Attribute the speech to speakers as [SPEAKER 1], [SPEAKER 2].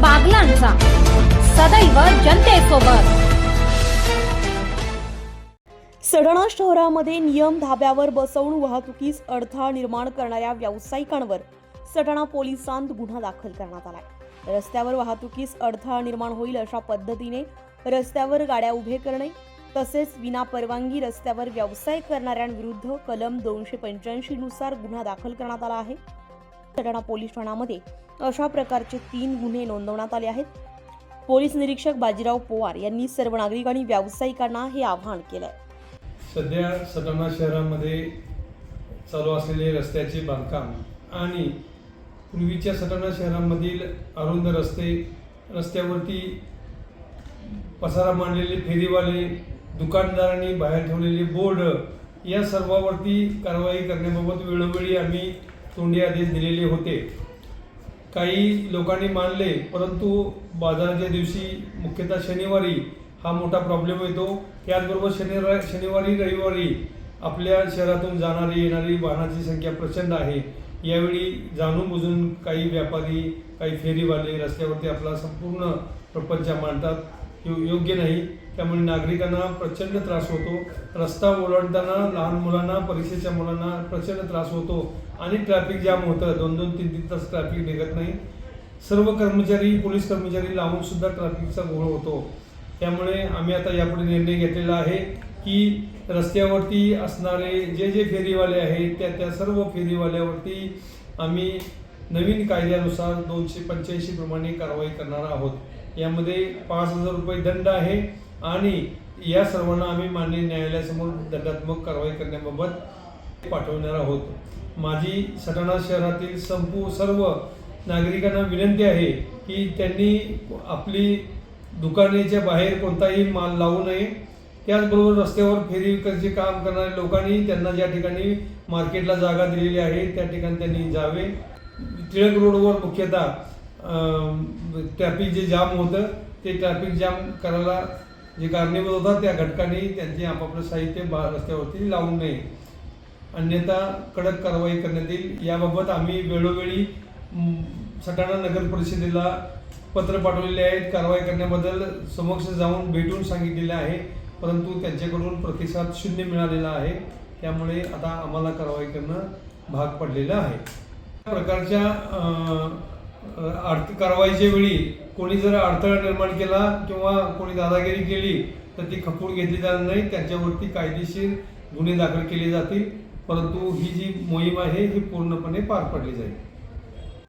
[SPEAKER 1] बागलांचा. सदैव जनतेसोबत.
[SPEAKER 2] सडणा शहरामध्ये नियम धाब्यावर बसवून वाहतुकीस अडथळा निर्माण करणाऱ्या व्यावसायिकांवर सडणा पोलिसांत गुन्हा दाखल करण्यात आलाय. रस्त्यावर वाहतुकीस अडथळा निर्माण होईल अशा पद्धतीने रस्त्यावर गाड्या उभे करणे तसेच विनापरवानगी रस्त्यावर व्यवसाय करणाऱ्यांविरुद्ध कलम दोनशे पंच्याऐंशी नुसार गुन्हा दाखल करण्यात आला आहे. सटाणा पोलीस ठाण्यामध्ये अशा प्रकारचे तीन गुन्हे नोंदवण्यात आले आहेत. पोलीस निरीक्षक बाजीराव पोवार यांनी सर्व नागरिक आणि व्यावसायिकांना हे आवाहन केलंय.
[SPEAKER 3] सध्या सटाणा शहरामध्ये चालू असलेले रस्त्याचे बांधकाम आणि पूर्वीच्या सटाणा शहरामधील अरुंद रस्ते रस्त्यावरती पसारा मांडलेले फेरीवाले दुकानदारांनी बाहेर ठेवलेले बोर्ड या सर्वावरती कारवाई करण्याबाबत वेळोवेळी आम्ही तोंडी आदेश दिलेले होते. काही लोकांनी मानले परंतु बाजाराच्या दिवशी मुख्यतः शनिवारी हा मोठा प्रॉब्लेम येतो. त्याचबरोबर शनिवार शनिवारी रविवारी आपल्या शहरातून जाणारी येणारी वाहनाची संख्या प्रचंड आहे. यावेळी जाणून बुजून काही व्यापारी काही फेरीवाले रस्त्यावरती आपला संपूर्ण प्रपंच मांडतात. योग्य नाही. त्यामुळे नागरिकांना प्रचंड त्रास होतो. रस्ता ओलांडताना लहान मुलांना परीक्षेच्या मुलांना प्रचंड त्रास होतो. आणि ट्रॅफिक जाम होतं. दोन दोन तीन तीन तास ट्रॅफिक निघत नाही. सर्व कर्मचारी पोलीस कर्मचारी लावून सुद्धा ट्रॅफिकचा घोळ होतो. त्यामुळे आम्ही आता यापुढे निर्णय घेतलेला आहे की रस्त्यावरती असणारे जे जे फेरीवाले आहेत त्या त्या सर्व फेरीवाल्यावरती आम्ही नवीन कायद्यानुसार दोनशे पंच्याऐंशी प्रमाणे कारवाई करणार आहोत. यामध्ये पाच हजार रुपये दंड आहे. आणि या सर्वांना आम्ही मान्य न्यायालयासमोर दंडात्मक कारवाई करण्याबाबत पाठवणार आहोत. माझी सटाणा शहरातील संपू सर्व नागरिकांना विनंती आहे की त्यांनी आपली दुकानेच्या बाहेर कोणताही माल लावू नये. त्याचबरोबर रस्त्यावर फेरीचे काम करणाऱ्या लोकांनी त्यांना ज्या ठिकाणी मार्केटला जागा दिलेली आहे त्या ठिकाणी त्यांनी जावे. टिळक रोडवर मुख्यतः ट्रॅफिक जे जाम होतं ते ट्रॅफिक जाम करायला जे कारणीभूत होतात त्या घटकांनी त्यांचे आपापलं साहित्य बा रस्त्यावरती लावू नये. अन्यथा कडक कारवाई करण्यात येईल. याबाबत आम्ही वेळोवेळी सटाणा नगर परिषदेला पत्र पाठवलेले आहेत. कारवाई करण्याबद्दल समक्ष जाऊन भेटून सांगितलेले आहे. परंतु त्यांच्याकडून प्रतिसाद शून्य मिळालेला आहे. त्यामुळे आता आम्हाला कारवाई करणं भाग पडलेलं आहे. या प्रकारच्या आर्थिक कारवाईच्या वेळी कोणी जर अडथळा निर्माण केला किंवा कोणी दादागिरी केली तर ती खपून घेतली जाणार नाही. त्यांच्यावरती कायदेशीर गुन्हे दाखल केले जातील. परंतु ही जी मोहीम आहे ही पूर्णपणे पार पडली जाईल.